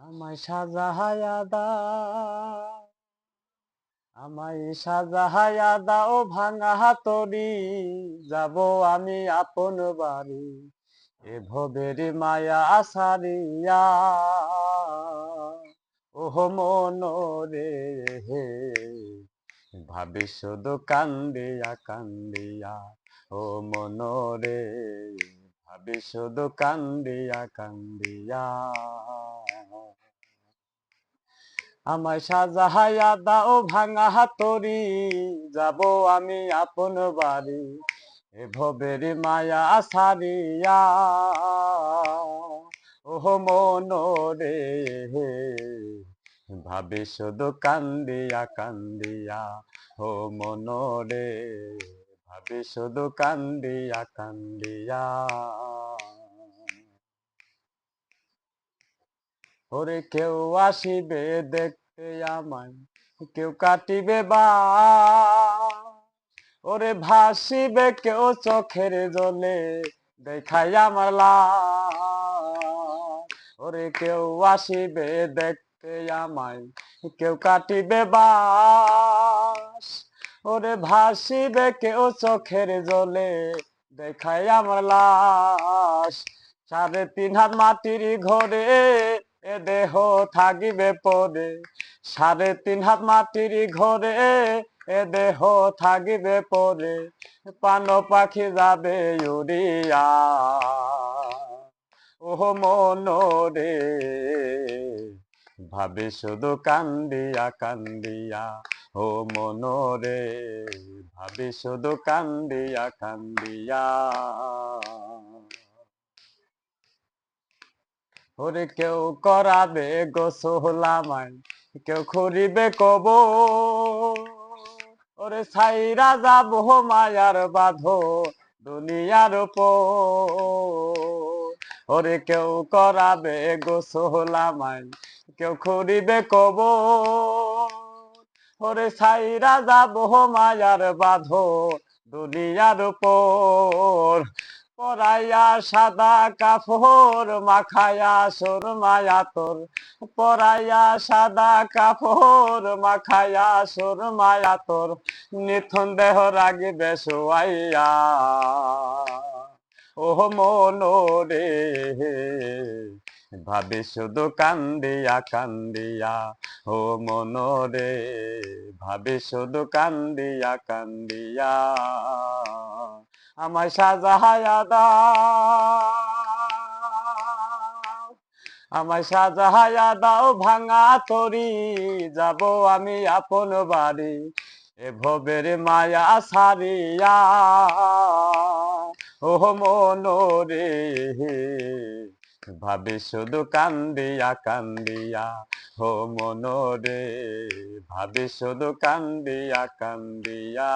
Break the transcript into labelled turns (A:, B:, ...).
A: আমায় সাজাহায়া দাও, আমায় সাজাহায়া ভাঙা হাতরি যাব আমি আপন বাড়ি, এ ভবের মায়া সারিয়া ওহ মন রে হে, ভাবি শুধু কান্দিয়া কান্দিয়া, ও মন রে, ভাবি কান্দিয়া কান্দিয়া। আমায় সাজাহায়া দাও ভাঙা হাতরি যাব আমি আপন বাড়ি, এ ভবের মায়া সারিয়া ওহ মন রে, ভাবি শুধু কান্দিয়া কান্দিয়া, ও মন রে, ভাবি শুধু কান্দিয়া কান্দিয়া। ওরে কেউ আসিবে দেখতে আমায়, কেউ কাটিবে বা, ওরে ভাসিবে কেউ চোখের জলে দেখাই আমার। ওরে কেউ আসিবে দেখতে আমায়, কেউ কাটিবে বাস ওরে ভাসিবে কেউ চোখের জলে দেখাই আমার লাশ সাড়ে তিন হাত মাটির ঘরে এ দেহ থাকিবে পরে সাড়ে তিন হাত মাটির ঘরে এ দেহ থাকিবে পরে পান পাখি যাবে উড়িয়া ওহ মন রে, ভাবে শুধু কান্দিয়া কান্দিয়া। ও মন রে, ভাবে শুধু কান্দিয়া কান্দিয়া। ওরে কেউ করাবে গোসলামাই কেউ খুরিবে কব ওরে সাইরা যাব মায়ার বাঁধো দুনিয়ার ওরে কেউ করাবে গোসলামাই কেউ খুরিবে কব ওরে সাইরা যাব মায়ার বাঁধো দুনিয়ার উপর। পরাইয়া সাদা কাপড় মাখায়া সোর মায়া তোর। পরাইয়া সাদা কাপড় মাখায়া সোর মায়া তোর। নিথন দেহ রাগিবে শোয়াইয়া ওহ মন রে ভাবি শুধু কান্দিয়া কান্দিয়া। ও মন রে ভাবি শুধু কান্দিয়া কান্দিয়া। আমায় সাজাহায়া দাও। আমায় সাজাহায়া ভাঙা তরি, যাব আমি আপন বাড়ি, এ ভবের মায়া সারিয়া ওহ, মন রে, ভাবি শুধু কান্দিয়া কান্দিয়া। হো মন রে, ভাবি শুধু কান্দিয়া কান্দিয়া।